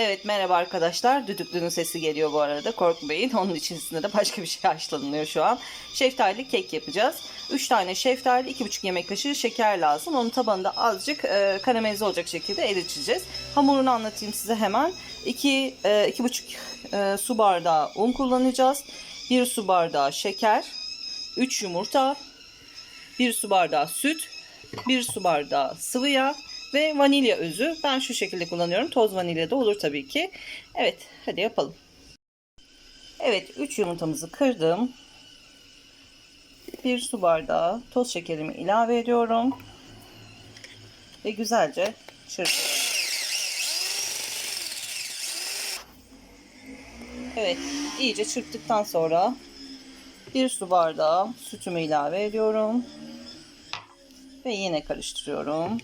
Evet merhaba arkadaşlar. Düdüklünün sesi geliyor bu arada. Korkmayın. Onun içerisinde de başka bir şey haşlanıyor şu an. Şeftali kek yapacağız. 3 tane şeftali, 2,5 yemek kaşığı şeker lazım. Onun tabanında azıcık e, karamelize olacak şekilde eriteceğiz. Hamurunu anlatayım size hemen. 2 e, 2,5 e, su bardağı un kullanacağız. 1 su bardağı şeker, 3 yumurta, 1 su bardağı süt, 1 su bardağı sıvı yağ ve vanilya özü. Ben şu şekilde kullanıyorum. Toz vanilya da olur tabii ki. Evet, hadi yapalım. Evet, 3 yumurtamızı kırdım. 1 su bardağı toz şekerimi ilave ediyorum. Ve güzelce çırpıyorum. Evet, iyice çırptıktan sonra 1 su bardağı sütümü ilave ediyorum. Ve yine karıştırıyorum.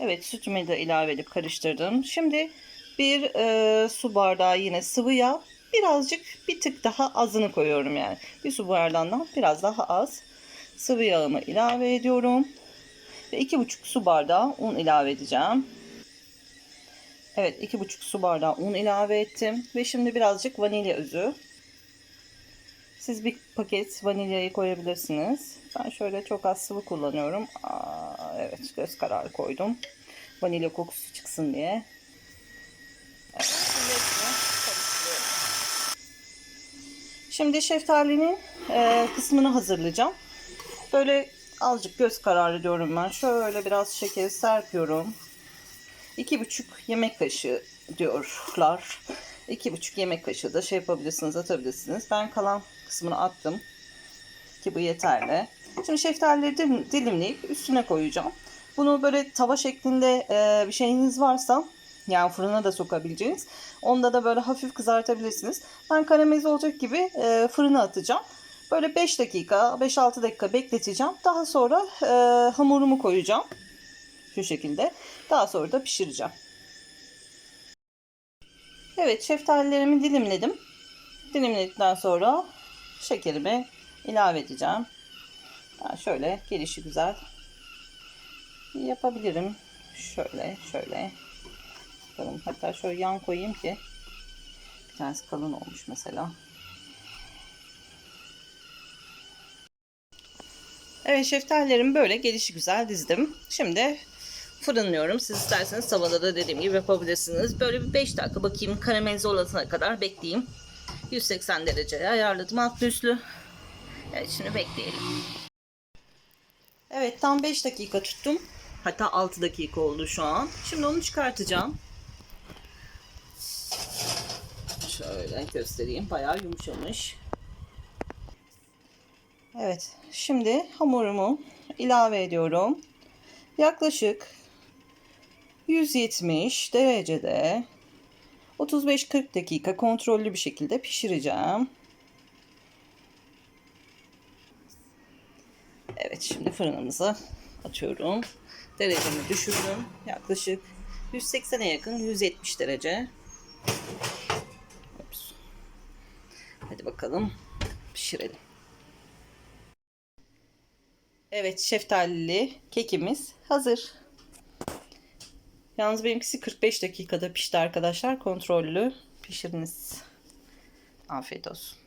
Evet sütümü de ilave edip karıştırdım. Şimdi bir e, su bardağı yine sıvı yağ. Birazcık bir tık daha azını koyuyorum yani. Bir su bardağından biraz daha az sıvı yağımı ilave ediyorum. Ve iki buçuk su bardağı un ilave edeceğim. Evet iki buçuk su bardağı un ilave ettim. Ve şimdi birazcık vanilya özü. Siz bir paket vanilyayı koyabilirsiniz. Ben şöyle çok az sıvı kullanıyorum. Aa, evet göz kararı koydum. Vanilya kokusu çıksın diye. Şimdi şeftalinin e, kısmını hazırlayacağım. Böyle azıcık göz kararı diyorum ben. Şöyle biraz şeker serpiyorum. 2,5 yemek kaşığı diyorlar. 2,5 yemek kaşığı da şey yapabilirsiniz atabilirsiniz. Ben kalan kısmını attım. Ki bu yeterli. Şimdi şeftalileri dilim- dilimleyip üstüne koyacağım. Bunu böyle tava şeklinde e, bir şeyiniz varsa yani fırına da sokabileceğiniz. Onda da böyle hafif kızartabilirsiniz. Ben karamelize olacak gibi e, fırına atacağım. Böyle 5 dakika 5-6 dakika bekleteceğim. Daha sonra e, hamurumu koyacağım. Şu şekilde. Daha sonra da pişireceğim. Evet şeftalilerimi dilimledim. Dilimledikten sonra şekerimi ilave edeceğim. Ben şöyle gelişi güzel yapabilirim. Şöyle şöyle. Bakalım. Hatta şöyle yan koyayım ki bir tanesi kalın olmuş mesela. Evet şeftalilerimi böyle gelişi güzel dizdim. Şimdi fırınlıyorum. Siz isterseniz tavada da dediğim gibi yapabilirsiniz. Böyle bir 5 dakika bakayım karamelize olana kadar bekleyeyim. 180 dereceye ayarladım altlı üstlü. Evet şimdi bekleyelim. Evet tam 5 dakika tuttum. Hatta 6 dakika oldu şu an. Şimdi onu çıkartacağım. Şöyle göstereyim. Bayağı yumuşamış. Evet. Şimdi hamurumu ilave ediyorum. Yaklaşık 170 derecede 35-40 dakika kontrollü bir şekilde pişireceğim. Evet şimdi fırınımıza atıyorum. Derecemi düşürdüm. Yaklaşık 180'e yakın 170 derece. Ops. Hadi bakalım pişirelim. Evet şeftalili kekimiz hazır. Yalnız benimkisi 45 dakikada pişti arkadaşlar. Kontrollü pişiriniz. Afiyet olsun.